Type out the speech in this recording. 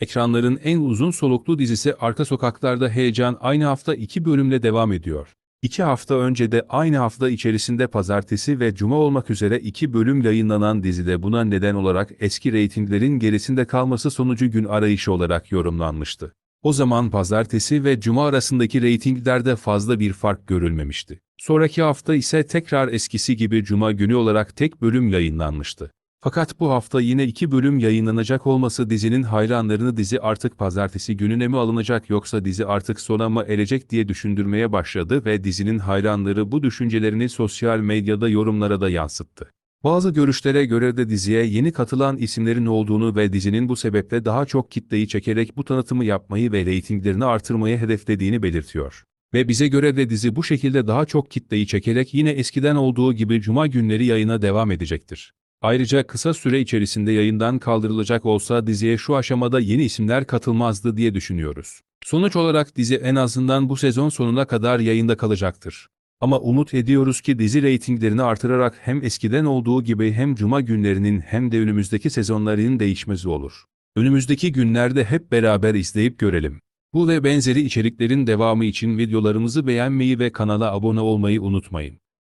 Ekranların en uzun soluklu dizisi Arka Sokaklar'da Heyecan aynı hafta iki bölümle devam ediyor. İki hafta önce de aynı hafta içerisinde pazartesi ve cuma olmak üzere iki bölüm yayınlanan dizide buna neden olarak eski reytinglerin gerisinde kalması sonucu gün arayışı olarak yorumlanmıştı. O zaman pazartesi ve cuma arasındaki reytinglerde fazla bir fark görülmemişti. Sonraki hafta ise tekrar eskisi gibi cuma günü olarak tek bölüm yayınlanmıştı. Fakat bu hafta yine iki bölüm yayınlanacak olması dizinin hayranlarını dizi artık pazartesi gününe mi alınacak yoksa dizi artık sona mı erecek diye düşündürmeye başladı ve dizinin hayranları bu düşüncelerini sosyal medyada yorumlara da yansıttı. Bazı görüşlere göre de diziye yeni katılan isimlerin olduğunu ve dizinin bu sebeple daha çok kitleyi çekerek bu tanıtımı yapmayı ve reytinglerini artırmayı hedeflediğini belirtiyor. Ve bize göre de dizi bu şekilde daha çok kitleyi çekerek yine eskiden olduğu gibi cuma günleri yayına devam edecektir. Ayrıca kısa süre içerisinde yayından kaldırılacak olsa diziye şu aşamada yeni isimler katılmazdı diye düşünüyoruz. Sonuç olarak dizi en azından bu sezon sonuna kadar yayında kalacaktır. Ama umut ediyoruz ki dizi reytinglerini artırarak hem eskiden olduğu gibi hem cuma günlerinin hem de önümüzdeki sezonların değişmezi olur. Önümüzdeki günlerde hep beraber izleyip görelim. Bu ve benzeri içeriklerin devamı için videolarımızı beğenmeyi ve kanala abone olmayı unutmayın.